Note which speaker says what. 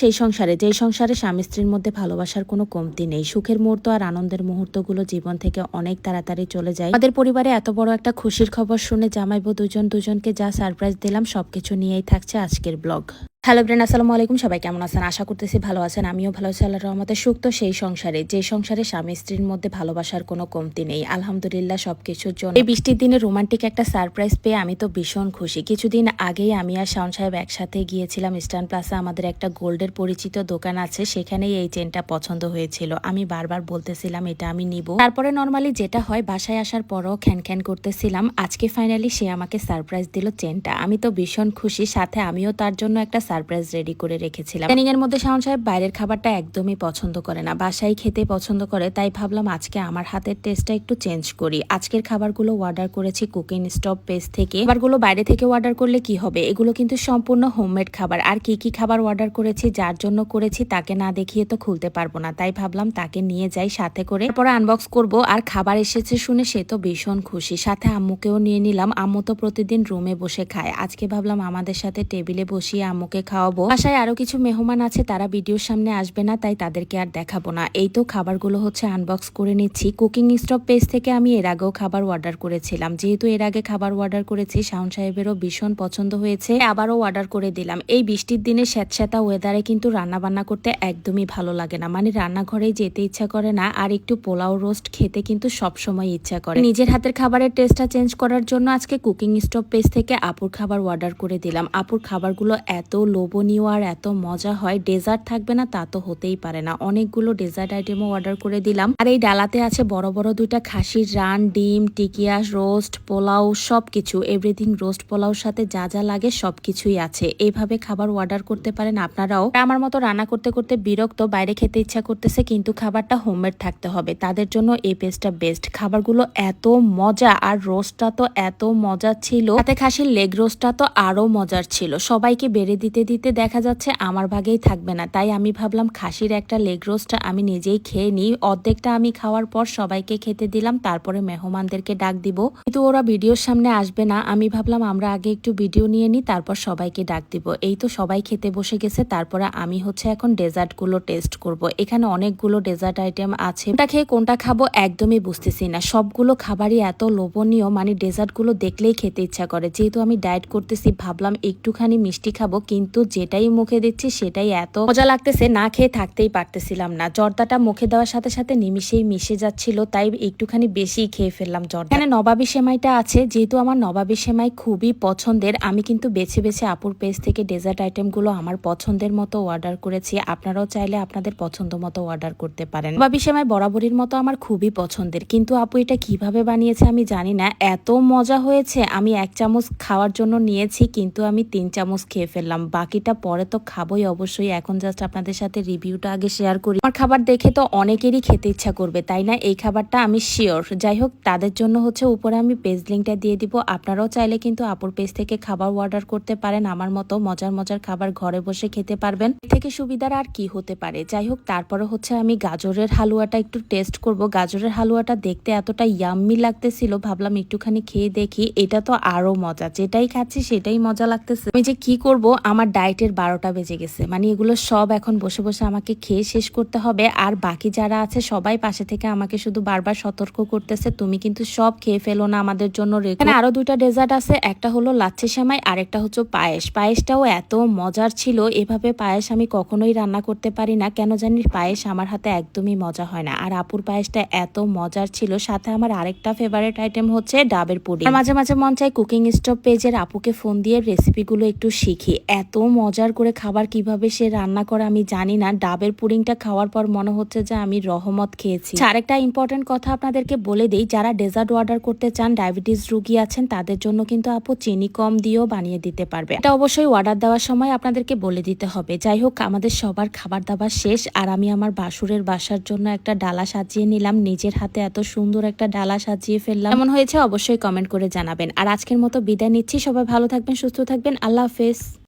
Speaker 1: সেই সংসারে, যেই সংসারে স্বামী স্ত্রীর মধ্যে ভালোবাসার কোনো কমতি নেই। সুখের মুহূর্ত আর আনন্দের মুহূর্তগুলো জীবন থেকে অনেক তাড়াতাড়ি চলে যায়। আমাদের পরিবারে এত বড় একটা খুশির খবর শুনে জামাইবো দুজন দুজনকে যা সারপ্রাইজ দিলাম, সবকিছু নিয়েই থাকছে আজকের ব্লগ হ্যালো ব্রেন আসসালামু আলাইকুম। সবাই কেমন আছেন? আশা করতেছি ভালো আছেন। আমিও ভালো আছি আল্লাহ রহমতের সুখ তো সেই সংসারে। যে সংসারে স্বামী স্ত্রীর মধ্যে ভালোবাসার কোনো কমতি নেই। আলহামদুলিল্লাহ, সবকিছুর জন্য। এই বৃষ্টির দিনে রোমান্টিক একটা সারপ্রাইজ পেয়ে আমি তো ভীষণ খুশি। কিছুদিন আগেই আমি আর শাওন সাহেব একসাথে গিয়েছিলাম ইস্টার্ন প্লাসা। আমাদের একটা গোল্ডের পরিচিত দোকান আছে। সেখানেই এই চেনটা পছন্দ হয়েছিল। আমি বারবার বলতেছিলাম, এটা আমি নিব। তারপরে নর্মালি যেটা হয়, বাসায় আসার পরও খ্যান খ্যান করতেছিলাম। আজকে ফাইনালি সে আমাকে সারপ্রাইজ দিল চেনটা। আমি তো ভীষণ খুশি। সাথে আমিও তার জন্য একটা সারপ্রাইজ রেডি করে রেখেছিলাম। প্ল্যানিং এর মধ্যে শাওন সাহেব বাইরের খাবারটা একদমই পছন্দ করে না। বাসায় খেতে পছন্দ করে, তাই ভাবলাম আজকে আমার হাতের টেস্টটা একটু চেঞ্জ করি। আজকের খাবারগুলো অর্ডার করেছি কুকিং স্টপ পেজ থেকে। খাবারগুলো বাইরে থেকে অর্ডার করলে কি হবে? এগুলো কিন্তু সম্পূর্ণ হোমমেড খাবার। আর কি কি খাবার অর্ডার করেছি, যার জন্য করেছি তাকে না দেখিয়ে তো খুলতে পারব না। তাই ভাবলাম তাকে নিয়ে যাই সাথে করে। তারপরে আনবক্স করব। আর খাবার এসেছে শুনে সে তো ভীষণ খুশি। সাথে আম্মুকেও নিয়ে নিলাম। আম্মু তো প্রতিদিন রুমে বসে খায়। আজকে ভাবলাম আমাদের সাথে টেবিলে বসিয়ে আম্মুকে খাওয়াবো। বাসায় আরও কিছু মেহমান আছে, তারা ভিডিওর সামনে আসবে না, তাই তাদেরকে আর দেখাবো না। এই তো খাবারগুলো হচ্ছে আনবক্স করে নিচ্ছি। কুকিং স্টপ পেজ থেকে আমি এর আগেও খাবার অর্ডার করেছিলাম। যেহেতু এর আগে খাবার অর্ডার করেছি, শাওন সাহেবেরও ভীষণ পছন্দ হয়েছে, আবারও অর্ডার করে দিলাম। এই বৃষ্টির দিনে স্যাঁতস্যাঁতা ওয়েদারে কিন্তু রান্না বান্না করতে একদমই ভালো লাগে না। মানে রান্নাঘরেই যেতে ইচ্ছা করে না, আর একটু পোলাও রোস্ট খেতে কিন্তু সবসময় ইচ্ছা করে। নিজের হাতের খাবারের টেস্টটা চেঞ্জ করার জন্য আজকে কুকিং স্টপ পেজ থেকে আপুর খাবার অর্ডার করে দিলাম। আপুর খাবারগুলো এত লোভনীয় আর এত মজা হয়, ডেজার্ট থাকবে না, তা তো হতেই পারে না। অনেকগুলো ডেজার্ট আইটেমও অর্ডার করে দিলাম। আর এই ডালাতে আছে বড় বড় দুইটা খাসির রান, ডিম, টিকিয়া, রোস্ট, পোলাও, সবকিছু। এভরিথিং রোস্ট, পোলাওর সাথে যা যা লাগে সবকিছুই আছে। এইভাবে খাবার অর্ডার করতে পারেন আপনারাও। আমার মতো রান্না করতে করতে বিরক্ত, বাইরে খেতে ইচ্ছা করতেছে, কিন্তু খাবারটা হোমমেড থাকতে হবে। তাদের জন্য এই পেস্টটা বেস্ট। খাবারগুলো এত মজা আর রোস্টটা তো এত মজা ছিল। তাতে খাসির লেগ রোস্টটা তো আরও মজার ছিল। সবাইকে বেড়ে দিতে দিতে দিতে দেখা যাচ্ছে আমার ভাগেই থাকবে না। তাই আমি ভাবলাম খাসির একটা লেগ রোস্ট আমি নিজেই খেয়ে নিই। অর্ধেকটা আমি খাওয়ার পর সবাইকে খেতে দিলাম, তারপরে মেহমানদেরকে ডাক দিব। কিন্তু ওরা ভিডিওর সামনে আসবে না। আমি ভাবলাম আমরা আগে একটু ভিডিও নিয়ে নিই, তারপর সবাইকে ডাক দিব। এই তো সবাই খেতে বসে গেছে, তারপরে আমি হচ্ছে এখন ডেজার্টগুলো টেস্ট করব। এখানে অনেকগুলো ডেজার্ট আইটেম আছে। কোনটা খেয়ে কোনটা খাব একদমই বুঝতেছি না। সবগুলো খাবারই এত লোভনীয় মানে ডেজার্টগুলো দেখলেই খেতে ইচ্ছা করে। যেহেতু আমি ডায়েট করতেছি, ভাবলাম একটুখানি মিষ্টি খাব, কিন্তু যেটাই মুখে দিচ্ছি সেটাই এত মজা লাগতেছে, না খেয়ে থাকতেই পারতেছিলাম না। জর্দাটা মুখে দেওয়ার সাথে সাথে নিমিশেই মিশে যাচ্ছিল, তাই একটুখানি বেশি খেয়ে ফেললাম জর্দা। এখানে নবাবী সেমাইটা আছে, যেহেতু আমার নবাবী সেমাই খুবই পছন্দের, আমি কিন্তু বেছে বেছে আপুর পেজ থেকে ডেজার্ট আইটেমগুলো আমার পছন্দের মতো অর্ডার করেছি। আপনারাও চাইলে আপনাদের পছন্দ মতো অর্ডার করতে পারেন। নবাবী সেমাই বরাবরের মতো আমার খুবই পছন্দের, কিন্তু আপু এটা কীভাবে বানিয়েছে আমি জানি না। এত মজা হয়েছে, আমি এক চামচ খাওয়ার জন্য নিয়েছি, কিন্তু আমি তিন চামচ খেয়ে ফেললাম। বাকিটা পরে তো খাবোই অবশ্যই। এখন জাস্ট আপনাদের সাথে রিভিউটা আগে শেয়ার করি। আমার খাবার দেখে তো অনেকেরই খেতে ইচ্ছা করবে, তাই না? এই খাবারটা আমি শিওর যাই হোক, তাদের জন্য হচ্ছে উপরে আমি পেজ লিঙ্কটা দিয়ে দিব। আপনারাও চাইলে কিন্তু আপুর পেজ থেকে খাবার অর্ডার করতে পারেন। আমার মতো মজার মজার খাবার ঘরে বসে খেতে পারবেন। থেকে সুবিধার আর কি হতে পারে? যাই হোক, তারপরে হচ্ছে আমি গাজরের হালুয়াটা একটু টেস্ট করব। গাজরের হালুয়াটা দেখতে এতটা ইয়াম্মি লাগতেছিল, ভাবলাম একটুখানি খেয়ে দেখি। এটা তো আরও মজা। যেটাই খাচ্ছি সেটাই মজা লাগতেছে। আমি যে কি করব? আমার ডায়েটের বারোটা বেজে গেছে। মানে এগুলো সব এখন বসে বসে আমাকে খেয়ে শেষ করতে হবে। আর বাকি যারা আছে সবাই পাশে থেকে আমাকে শুধু বারবার সতর্ক করতেছে। তুমি কিন্তু সব খেয়ে ফেলো না আমাদের জন্য এখানে আরও দুইটা ডেজার্ট আছে। একটা হলো লাচ্ছি সেমাই আর একটা হচ্ছে পায়েস। পায়েসটাও এত মজার ছিল। এভাবে পায়েস আমি কখনোই রান্না করতে পারি না। কেন জানি পায়েস আমার হাতে একদমই মজা হয় না। আর আপুর পায়েসটা এত মজার ছিল। সাথে আমার আরেকটা ফেভারেট আইটেম হচ্ছে ডাবের পুডিং। মাঝে মাঝে মন চাই কুকিং স্টপ পেজের আপুকে ফোন দিয়ে রেসিপিগুলো একটু শিখি। এত মজার করে খাবার কীভাবে সে রান্না করে আমি জানি না। ডাবের পুডিংটা খাওয়ার পর মনে হচ্ছে যে আমি রহমত খেয়েছি। আচ্ছা, আরেকটা ইম্পর্টেন্ট কথা আপনাদেরকে বলে দিই যারা ডেজার্ট অর্ডার করতে চান ডায়াবেটিস রুগী আছেন তাদের জন্য কিন্তু আপু চিনি কম দিয়েও বানিয়ে দিতে পারবে। এটা অবশ্যই অর্ডার দেওয়ার সময় আপনাদেরকে বলে দিতে হবে। যাই হোক আমাদের সবার খাবার দাবার শেষ আর আমি আমার বাসুরের বাসার জন্য একটা ডালা সাজিয়ে নিলাম। নিজের হাতে এত সুন্দর একটা ডালা সাজিয়ে ফেললাম। এমন হয়েছে অবশ্যই কমেন্ট করে জানাবেন। আর আজকের মতো বিদায় নিচ্ছি। সবাই ভালো থাকবেন সুস্থ থাকবেন। আল্লাহ হাফেজ।